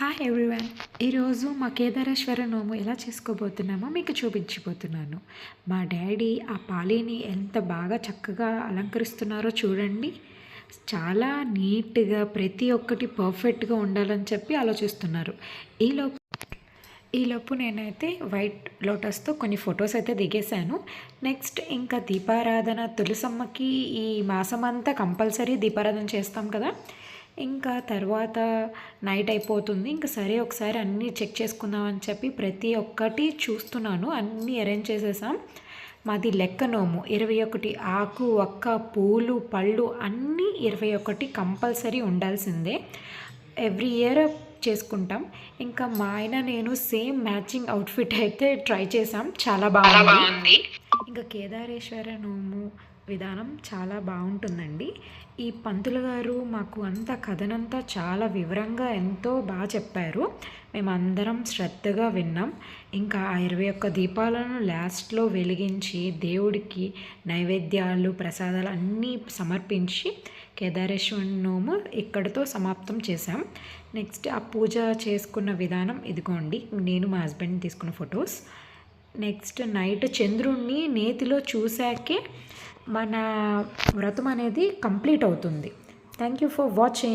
Hi everyone ఈరోజు మా కేదారేశ్వర నోము ఎలా చేసుకోబోతున్నామో మీకు చూపించబోతున్నాను. మా డాడీ ఆ పాలీని ఎంత బాగా చక్కగా అలంకరిస్తున్నారో చూడండి. చాలా నీట్గా ప్రతి ఒక్కటి పర్ఫెక్ట్గా ఉండాలని చెప్పి ఆలోచిస్తున్నారు. ఈలోపు ఈలోపు నేనైతే వైట్ లోటస్తో కొన్ని ఫొటోస్ అయితే దిగేశాను. నెక్స్ట్ ఇంకా దీపారాధన తులసమ్మకి ఈ మాసం అంతా కంపల్సరీ దీపారాధన చేస్తాం కదా. ఇంకా తర్వాత నైట్ అయిపోతుంది. ఇంకా సరే ఒకసారి అన్నీ చెక్ చేసుకుందామని చెప్పి ప్రతి ఒక్కటి చూస్తున్నాను. అన్నీ అరేంజ్ చేసేసాం. మాది లెక్క నోము ఇరవై ఒకటి ఆకు ఒక్క పూలు పళ్ళు అన్నీ ఇరవై ఒకటి కంపల్సరీ ఉండాల్సిందే. ఎవ్రీ ఇయర్ చేసుకుంటాం. ఇంకా మా ఆయన నేను సేమ్ మ్యాచింగ్ అవుట్ఫిట్ అయితే ట్రై చేసాం. చాలా బాగుంది. ఇంకా కేదారేశ్వర నోము విధానం చాలా బాగుంటుందండి. ఈ పంతులు గారు మాకు అంత కథనంతా చాలా వివరంగా ఎంతో బాగా చెప్పారు. మేమందరం శ్రద్ధగా విన్నాం. ఇంకా ఆ ఇరవై ఒక్క దీపాలను లాస్ట్లో వెలిగించి దేవుడికి నైవేద్యాలు ప్రసాదాలు అన్నీ సమర్పించి కేదారేశ్వర నోము ఇక్కడితో సమాప్తం చేశాం. నెక్స్ట్ ఆ పూజ చేసుకున్న విధానం ఇదిగోండి. నేను మా హస్బెండ్ తీసుకున్న ఫొటోస్. నెక్స్ట్ నైట్ చంద్రుణ్ణి నేతిలో చూశాకే మన వ్రతం అనేది కంప్లీట్ అవుతుంది. Thank you for watching